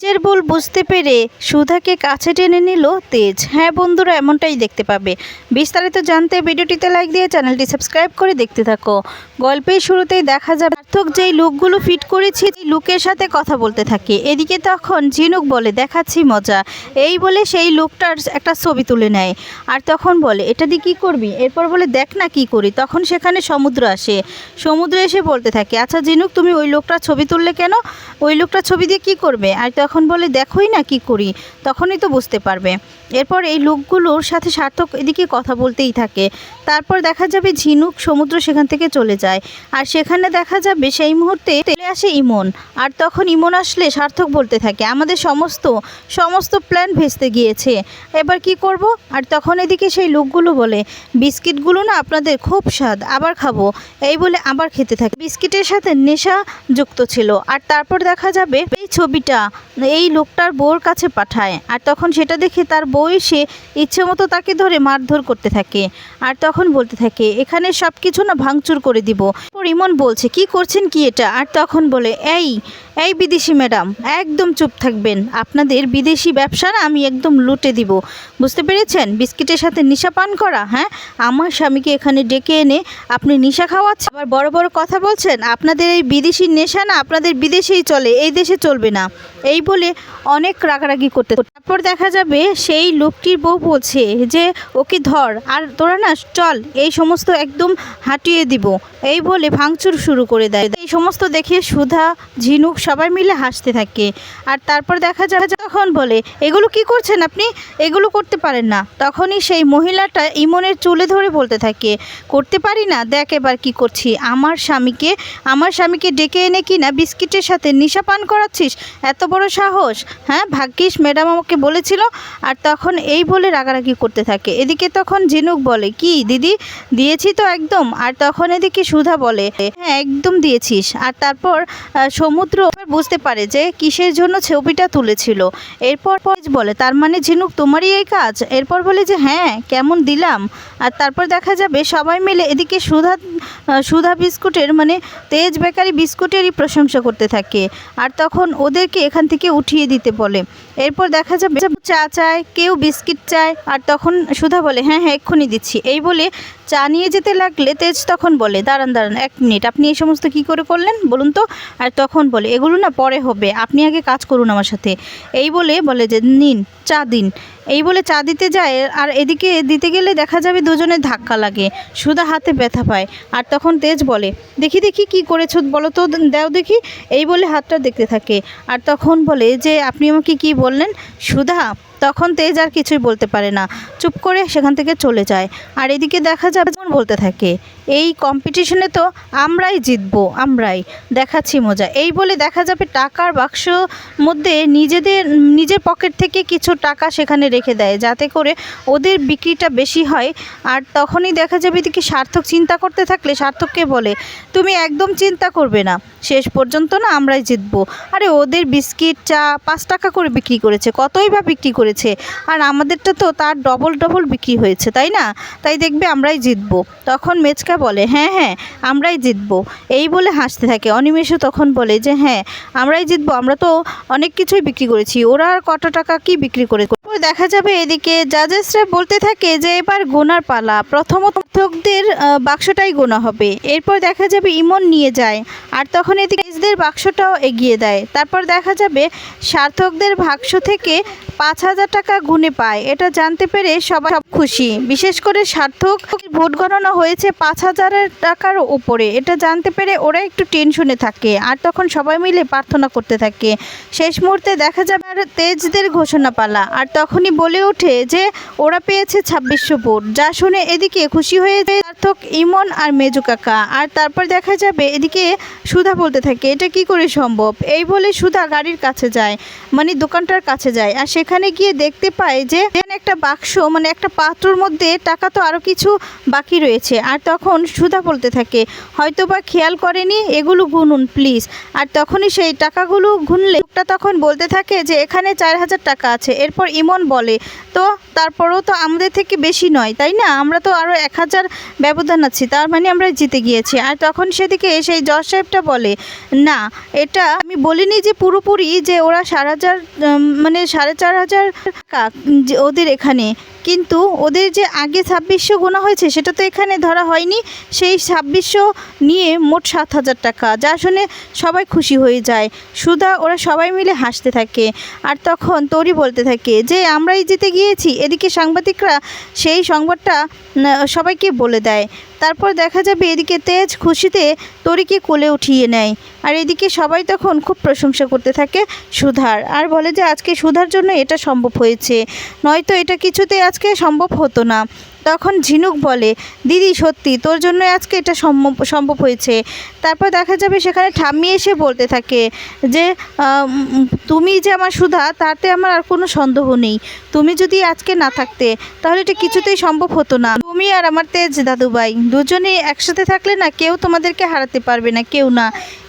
নিজের ভুল বুঝতে পেরে সুধাকে কাছে টেনে নিল তেজ। হ্যাঁ বন্ধুরা, এমনটাই দেখতে পাবে। বিস্তারিত জানতে ভিডিওটিতে লাইক দিয়ে চ্যানেলটি সাবস্ক্রাইব করে দেখতে থাকো। গল্পের শুরুতেই দেখা যাবে সার্থক যেই লুকগুলো ফিট করেছি, সেই লুকের সাথে কথা বলতে থাকে। এদিকে তখন ঝিনুক বলে, দেখাচ্ছি মজা। এই বলে সেই লুকটার একটা ছবি তুলে নেয়। আর তখন বলে, এটা দিয়ে কী করবি? এরপর বলে, দেখ না কি করি। তখন সেখানে সমুদ্র আসে। সমুদ্র এসে বলতে থাকে আচ্ছা ঝিনুক, তুমি ওই লোকটার ছবি তুললে কেন? ওই লোকটার ছবি দিয়ে কি করবে? আর তখন বলে দেখোই না কি করি, তখনই তো বুঝতে পারবে। এরপর এই লোকগুলোর সাথে সার্থক এদিকে কথা বলতেই থাকে। তারপর দেখা যাবে ঝিনুক সমুদ্র সেখান থেকে চলে যায়। আর সেখানে দেখা যাবে সেই মুহূর্তে চলে আসে ইমন। আর তখন ইমন আসলে সার্থক বলতে থাকে, আমাদের সমস্ত সমস্ত প্ল্যান ভেস্তে গিয়েছে। এবার কি করব? আর তখন এদিকে সেই লোকগুলো বলে, বিস্কিটগুলো না আপনাদের খুব স্বাদ, আবার খাব। এই বলে আবার খেতে থাকে। বিস্কিটের সাথে নেশা যুক্ত ছিল। আর তারপর দেখা যাবে এই ছবিটা, এই লোকটার বউর কাছে পাঠায়। আর তখন সেটা দেখে তার বউ এসে ইচ্ছে মতো তাকে ধরে মারধর করতে থাকে। আর তখন বলতে থাকে, এখানে সব কিছু না ভাঙচুর করে দিব। ইমন বলছে, কি করছেন কি এটা? আর তখন বলে, এই এই বিদেশি ম্যাডাম, একদম চুপ থাকবেন। আপনাদের বিদেশি ব্যবসা না আমি একদম লুটে দিব। বুঝতে পেরেছেন? বিস্কিটের সাথে নিশা পান করা হ্যাঁ? আমার স্বামীকে এখানে ডেকে এনে আপনি নিশা খাওয়াচ্ছেন? আবার বড় বড় কথা বলছেন, আপনাদের এই বিদেশি নেশা না আপনাদের বিদেশেই চলে, এই দেশে চলবে না। এই বলে অনেক রাগারাগি করতে তারপর দেখা যাবে সেই লোকটির বউ বলছে যে, ওকে ধর, আর তোরা না চল, এই সমস্ত একদম হাঁটিয়ে দিব। এই বলে ভাঙচুর শুরু করে দেয়। এই সমস্ত দেখে সুধা, ঝিনুক সবাই মিলে হাসতে থাকে। আর তারপর দেখা যায়, তখন বলে, এগুলো কি করছেন আপনি? এগুলো করতে পারেন না। তখনই সেই মহিলাটা ইমনের চুলে ধরে বলতে থাকে, করতে পারি না? দেখ এবার কি করছি। আমার স্বামীকে আমার স্বামীকে ডেকে এনে কি না বিস্কিটের সাথে নিশা পান করাচ্ছিস? এত বড় সাহস হ্যাঁ? ভাগ্যিস ম্যাডাম আমাকে বলেছিল। আর তখন এই বলে রাগারাগি করতে থাকে। এদিকে তখন ঝিনুক বলে, কি দিদি? দিয়েছি তো একদম। আর তখন এদিকে সুধা বলে হ্যাঁ একদম দিয়েছিস আর তারপর সমুদ্র বুঝতে পারে যে কিসের জন্য ছবিটা তুলেছিল। এরপর বলে, তার মানে ঝিনুক তোমারই এই কাজ? এরপর বলে যে হ্যাঁ কেমন দিলাম। আর তারপর দেখা যাবে সবাই মিলে এদিকে সুধা সুধা বিস্কুটের মানে তেজ বেকারি বিস্কুটেরই প্রশংসা করতে থাকে। আর তখন ওদেরকে এখান থেকে উঠিয়ে দিতে বলে। এরপর দেখা যাবে চা চায় কেউ বিস্কিট চায়। আর তখন সুধা বলে হ্যাঁ হ্যাঁ এক্ষুনি দিচ্ছি। এই বলে চা নিয়ে যেতে লাগলে তেজ তখন বলে, দাঁড়ান দাঁড়ান, এক মিনিট। আপনি এই সমস্ত কি করে করলেন বলুন তো? আর তখন বলে, এগুলো না পরে হবে। আপনি আগে কাজ করুন আমার সাথে। এই বলে বলে যে, নিন, চা দিন। এই বলে চা দিতে যায়, আর এদিকে দিতে গেলে দেখা যাবে দুজনের ধাক্কা লাগে, সুধা হাতে ব্যথা পায়। আর তখন তেজ বলে, দেখি দেখি কি করেছ বলো তো, দাও দেখি। এই বলে হাতটা দেখতে থাকে। আর তখন বলে যে, আপনি আমাকে কি বললেন? সুধা তখন তেজ আর কিছুই বলতে পারে না। চুপ করে সেখান থেকে চলে যায়। আর এদিকে দেখা যাবে, যেমন বলতে থাকে। এই কম্পিটিশনে তো আমরাই জিতবো, আমরাই। দেখাচ্ছি মজা। এই বলে দেখা যাবে টাকার বাক্স মধ্যে নিজেদের, নিজের পকেট থেকে কিছু টাকা সেখানে রেখে দেয়, যাতে করে ওদের বিক্রিটা বেশি হয়। আর তখনই দেখা যাবে এদিকে সার্থক চিন্তা করতে থাকলে, সার্থককে বলে, তুমি একদম চিন্তা করবে না, শেষ পর্যন্ত না আমরাই জিতবো। আরে ওদের বিস্কিট চা পাঁচ টাকা করে বিক্রি করেছে, কতই বা বিক্রি করেছে? আর আমাদেরটা তো তার ডবল ডবল বিক্রি হয়েছে, তাই না? তাই দেখবে আমরাই জিতবো। তখন মেচকা বলে হ্যাঁ হ্যাঁ আমরাই জিতবো। এই বলে হাসতে থাকে। অনিমেষও তখন বলে যে হ্যাঁ আমরাই জিতবো, আমরা তো অনেক কিছুই বিক্রি করেছি। ওরা আর কত টাকা কি বিক্রি করে দেখা যাবে এদিকে জাজেসরা বলতে থাকে যে, এবার গোনার পালা। প্রথমত ভক্তদের বাক্সটাই গোনা হবে। এরপর দেখা যাবে ইমন নিয়ে যায় আর তখন এদিকে নিজদের বাক্সটাও এগিয়ে দেয়। তারপর দেখা যাবে সার্থকদের বাক্স থেকে পাঁচ হাজার টাকা গুনে পায়। এটা জানতে পেরে সবাই সব খুশি। বিশেষ করে সার্থক ভোট গণনা হয়েছে পাঁচ হাজারের টাকার উপরে, এটা জানতে পেরে ওরা একটু টেনশনে থাকে। আর তখন সবাই মিলে প্রার্থনা করতে থাকে। শেষ মুহূর্তে দেখা যাবে আর তেজদের ঘোষণা পালা আর তখনই বলে ওঠে যে, ওরা পেয়েছে ছাব্বিশশো ভোট। যা শুনে এদিকে খুশি হয়ে যায় সার্থক ইমন আর মেজু কাকা। আর তারপর দেখা যাবে এদিকে সুধা বলতে থাকে, এটা কি করে সম্ভব? এই বলে সুধা গাড়ির কাছে যায় মানে দোকানটার কাছে যায়। আর সেখানে গিয়ে দেখতে পায় যে একটা বাক্স মানে একটা পাত্রর মধ্যে টাকা তো আরও কিছু বাকি রয়েছে। আর তখন সুধা বলতে থাকে হয়তো বা খেয়াল করেনি, এগুলো গুনুন, প্লিজ। আর তখনই সেই টাকাগুলো গুনলে লোকটা তখন বলতে থাকে যে এখানে চার হাজার টাকা আছে। এরপর ইমন বলে তো তারপরেও তো আমাদের থেকে বেশি নয়, তাই না? আমরা তো আরও এক হাজার ব্যবধান আছি, তার মানে আমরা জিতে গিয়েছি। আর তখন সেদিকে সেই জজ সাহেবটা বলে, না, এটা আমি বলিনি যে পুরোপুরি যে ওরা সাড়ে হাজার মানে সাড়ে চার হাজার টাকা ওদের এখানে। কিন্তু ওদের যে আগে ছাব্বিশশো গোনা হয়েছে, সেটা তো এখানে ধরা হয়নি। সেই ছাব্বিশশো নিয়ে মোট সাত হাজার টাকা, যা শুনে সবাই খুশি হয়ে যায়। সুধা, ওরা সবাই মিলে হাসতে থাকে। আর তখন তরি বলতে থাকে যে, আমরাই জিতে গিয়েছি এদিকে সাংবাদিকরা সেই সংবাদটা সবাইকে বলে দেয়। তারপর দেখা যাবে এদিকে তেজ খুশিতে তরিকে কোলে উঠিয়ে নেয়। আর এদিকে সবাই তখন খুব প্রশংসা করতে থাকে সুধার। আর বলে যে, আজকে সুধার জন্য এটা সম্ভব হয়েছে। নয়তো এটা কিছুতে আজকে সম্ভব হতো না। তখন ঝিনুক বলে, দিদি, সত্যি, তোর জন্য আজকে এটা সম্ভব সম্ভব হয়েছে। তারপর দেখা যাবে সেখানে ঠাম্মি এসে বলতে থাকে যে তুমি যে আমার সুধা, তাতে আমার আর কোনো সন্দেহ নেই। তুমি যদি আজকে না থাকতে, তাহলে এটা কিছুতেই সম্ভব হতো না। তুমি আর আমার তেজ দাদুভাই দুজনেই একসাথে থাকলে না কেউ তোমাদেরকে হারাতে পারবে না, কেউ না।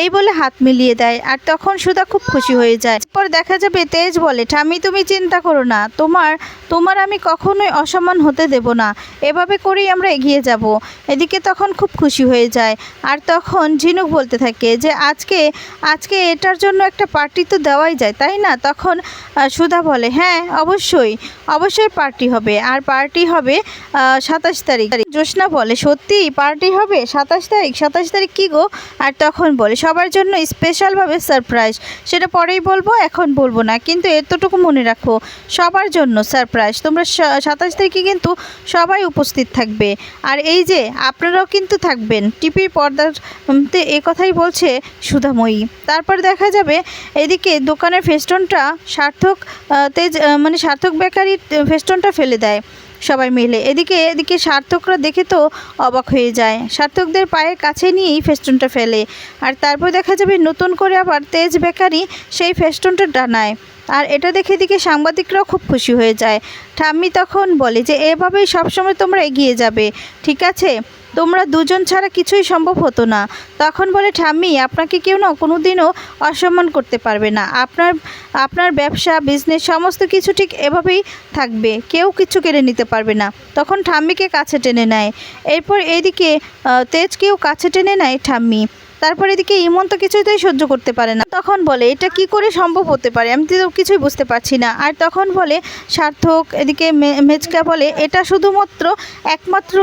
এই বলে হাত মিলিয়ে দেয় আর তখন সুধা খুব খুশি হয়ে যায়। পর দেখা যাবে তেজ বলে ঠামি তুমি চিন্তা করো না, তোমার তোমার আমি কখনোই অসম্মান হতে দেব না। এভাবে করেই আমরা এগিয়ে যাব। এদিকে তখন খুব খুশি হয়ে যায়। আর তখন ঝিনুক বলতে থাকে যে, আজকে আজকে এটার জন্য একটা পার্টি তো দেওয়াই যায়, তাই না? তখন সুধা বলে হ্যাঁ অবশ্যই অবশ্যই পার্টি হবে। আর পার্টি হবে সাতাশ তারিখ। জ্যোৎস্না বলে সত্যি পার্টি হবে? সাতাশ তারিখ? সাতাশ তারিখ কী গো? আর তখন বলে, সবার জন্য স্পেশালভাবে সারপ্রাইজ সেটা পরেই বলব, এখন বলব না। কিন্তু এতটুকু মনে রাখো, সবার জন্য সারপ্রাইজ তোমরা সাতাশ তারিখে কিন্তু সবাই উপস্থিত থাকবে। আর এই যে, আপনারাও কিন্তু থাকবেন। টিপির পর্দার তে এ কথাই বলছে সুধাময়ী। তারপর দেখা যাবে, এদিকে দোকানের ফেস্টনটা সার্থক তেজ মানে সার্থক বেকারির ফেস্টনটা ফেলে দেয়। সবাই মিলে। এদিকে এদিকে সার্থকরা দেখে তো অবাক হয়ে যায়। সার্থকদের পায়ের কাছে নিয়েই ফেস্টুনটা ফেলে। আর তারপর দেখা যাবে নতুন করে আবার তেজ বেকারি সেই ফেস্টুনটা ডানায় আর এটা দেখে দিকে সাংবাদিকরাও খুব খুশি হয়ে যায়। ঠাম্মি তখন বলে যে, এভাবেই সবসময় তোমরা এগিয়ে যাবে। ঠিক আছে? তোমরা দুজন ছাড়া কিছুই সম্ভব হতো না। তখন বলে, ঠাম্মি, আপনাকে কেউ না কোনো দিনও অসম্মান করতে পারবে না। আপনার আপনার ব্যবসা বিজনেস সমস্ত কিছু ঠিক এভাবেই থাকবে। কেউ কিছু কেড়ে নিতে পারবে না। তখন ঠাম্মিকে কাছে টেনে নেয়। এরপর এদিকে তেজকেও কাছে টেনে নেয় ঠাম্মি। তারপর এদিকে ইমন তো কিছুতেই সহ্য করতে পারে না। তখন বলে, এটা কি করে সম্ভব হতে পারে? আমি তো কিছুই বুঝতে পারছি না। আর তখন বলে, সার্থক, এদিকে মেজকা বলে, এটা শুধুমাত্র একমাত্র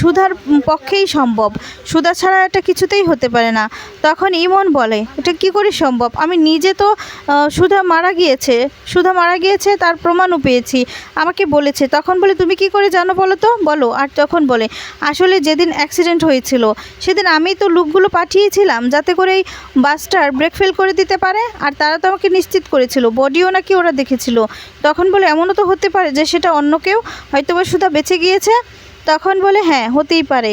সুধার পক্ষেই সম্ভব। সুধা ছাড়া এটা কিছুতেই হতে পারে না। তখন ইমন বলে, এটা কি করে সম্ভব? আমি নিজে তো সুধা মারা গিয়েছে। সুধা মারা গিয়েছে, তার প্রমাণও পেয়েছি। আমাকে বলেছে। তখন বলে, তুমি কি করে জানো বলো তো? বলো। আর তখন বলে, আসলে যেদিন অ্যাক্সিডেন্ট হয়েছিল, সেদিন আমি তো লোকগুলো পাঠিয়েছিলাম যাতে করে এই বাসটার ব্রেক ফেল করে দিতে পারে, আর তারা তো আমাকে নিশ্চিত করেছিল। বডিও নাকি ওরা দেখেছিল। তখন বলে, এমনও তো হতে পারে যে সেটা অন্য কেউ হয়তো বা সুধা বেঁচে গিয়েছে। তখন বলে হ্যাঁ হতেই পারে।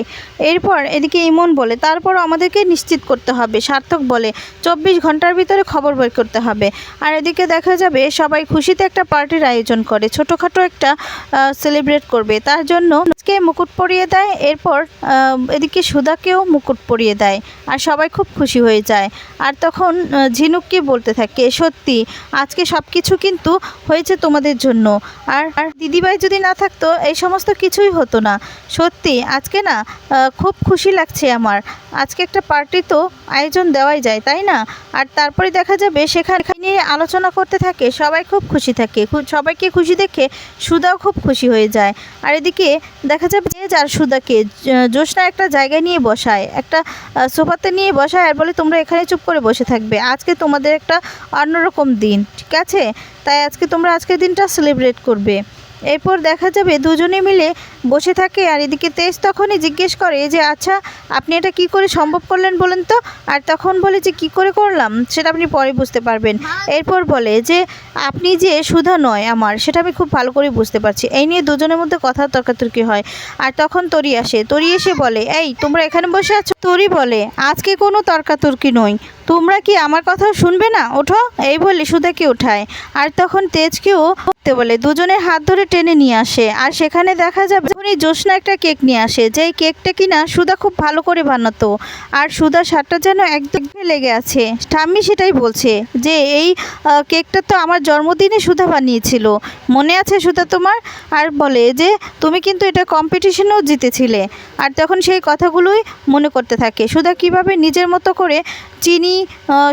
এরপর এদিকে ইমন বলে, তারপরও আমাদেরকে নিশ্চিত করতে হবে। সার্থক বলে, চব্বিশ ঘণ্টার ভিতরে খবর বের করতে হবে। আর এদিকে দেখা যাবে, সবাই খুশিতে একটা পার্টির আয়োজন করে। ছোটোখাটো একটা সেলিব্রেট করবে। তার জন্য আজকে মুকুট পরিয়ে দেয়, এরপর এদিকে সুদাকেও মুকুট পরিয়ে দেয় আর সবাই খুব খুশি হয়ে যায়। আর তখন ঝিনুককে বলতে থাকে, সত্যি, আজকে সব কিছু কিন্তু হয়েছে তোমাদের জন্য। আর আর দিদিভাই যদি না থাকতো, এই সমস্ত কিছুই হতো না। সত্যি, আজকে না খুব খুশি লাগছে আমার। আজকে একটা পার্টি তো আয়োজন দেওয়াই যায়, তাই না? আর তারপরে দেখা যাবে সেখানে নিয়ে আলোচনা করতে থাকে, সবাই খুব খুশি থাকে সবাইকে খুশি দেখে সুদাও খুব খুশি হয়ে যায়। আর এদিকে দেখা যাবে যে যার সুধাকে, জ- জ্যোৎস্না একটা জায়গায় নিয়ে বসায়, একটা সোফাতে নিয়ে বসায় আর বলে, তোমরা এখানে চুপ করে বসে থাকবে, আজকে তোমাদের একটা অন্যরকম দিন। ঠিক আছে? তাই আজকে তোমরা আজকের দিনটা সেলিব্রেট করবে। এরপর দেখা যাবে দুজনে মিলে বসে থাকে আর এদিকে তেজ তখনই জিজ্ঞেস করে যে আচ্ছা আপনি এটা কি করে সম্ভব করলেন বলেন তো? আর তখন বলে যে কি করে করলাম? সেটা আপনি পরে বুঝতে পারবেন। এরপর বলে যে আপনি যে সুধা নয় আমার সেটা আমি খুব ভালো করে বুঝতে পারছি। এই নিয়ে দুজনের মধ্যে কথা তর্কাতর্কি হয়। আর তখন তরি আসে। তরি এসে বলে এই তোমরা এখানে বসে আছো? তরি বলে আজকে কোনো তর্কাতর্কি নয় তোমরা কি আমার কথা শুনবে না? ওঠো। এই বলে সুধাকে ওঠায় আর তখন তেজকেও বলে দুজনের হাত ধরে টেনে নিয়ে আসে। আর সেখানে দেখা যাবে যখনই জ্যোৎস্না একটা কেক নিয়ে আসে। যেই কেকটা কিনা সুদা খুব ভালো করে বানাতো। আর সুধা স্বাদটা যেন একদম লেগে আছে। ঠাম্মি সেটাই বলছে যে, এই কেকটা তো আমার জন্মদিনে সুধা বানিয়েছিল। মনে আছে সুধা তোমার? আর বলে যে, তুমি কিন্তু এটা কম্পিটিশনেও জিতেছিলে। আর তখন সেই কথাগুলোই মনে করতে থাকে। সুধা কীভাবে নিজের মতো করে চিনি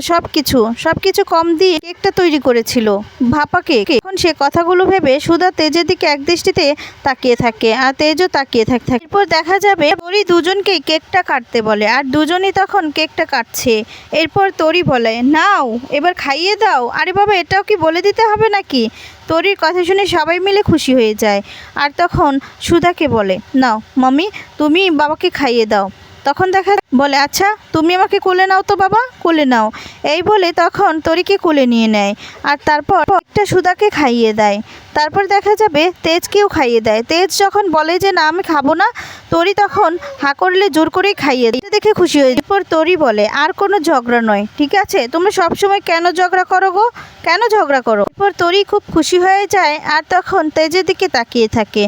সব কিছু সব কিছু কম দিয়ে কেকটা তৈরি করেছিল ভাপা কেক। এখন সে কথাগুলো ভেবে সুধা তেজের দিকে এক দৃষ্টিতে তাকিয়ে থাকে আর তেজও তাকিয়ে থাকে এরপর দেখা যাবে তরি দুজনকেই কেকটা কাটতে বলে আর দুজনই তখন কেকটা কাটছে। এরপর তরি বলে, নাও, এবার খাইয়ে দাও। আরে বাবা, এটাও কি বলে দিতে হবে নাকি? তরির কথা শুনে সবাই মিলে খুশি হয়ে যায়। আর তখন সুধাকে বলে, নাও মাম্মি তুমি বাবাকে খাইয়ে দাও। তখন দেখা বলে আচ্ছা তুমি আমাকে কোলে নাও তো বাবা, কোলে নাও। এই বলে তখন তরিকে কোলে নিয়ে নেয় আর তারপর একটা সুদাকে খাইয়ে দেয়। তারপর দেখা যাবে তেজকেও খাইয়ে দেয়। তেজ যখন বলে যে, না, আমি খাব না, তরি তখন হা করলে জোর করেই খাইয়ে দেয়। দেখে খুশি হয়ে। এরপর তরি বলে, আর কোনো ঝগড়া নয়, ঠিক আছে? তোমরা সবসময় কেন ঝগড়া করো গো? কেন ঝগড়া করো? এরপর তরি খুব খুশি হয়ে যায় আর তখন তেজের দিকে তাকিয়ে থাকে।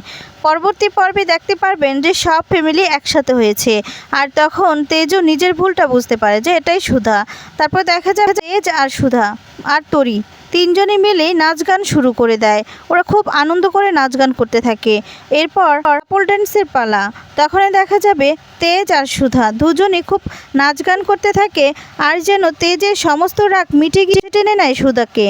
পরবর্তী পর্বে দেখতে পারবেন যে সব ফ্যামিলি একসাথে হয়েছে। আর তখন তেজও নিজের ভুলটা বুঝতে পারে যে এটাই সুধা। তারপর দেখা যাবে তেজ আর সুধা আর তরি তিনজনে মিলে নাচ গান শুরু করে দেয়। ওরা খুব আনন্দ করে নাচ গান করতে থাকে। এরপর কাপল ড্যান্সের পালা। তখনই দেখা যাবে তেজ আর সুধা দুজনে খুব নাচ গান করতে থাকে। আর যেন তেজের সমস্ত রাগ মিটে গিয়ে টেনে নেয় সুধাকে।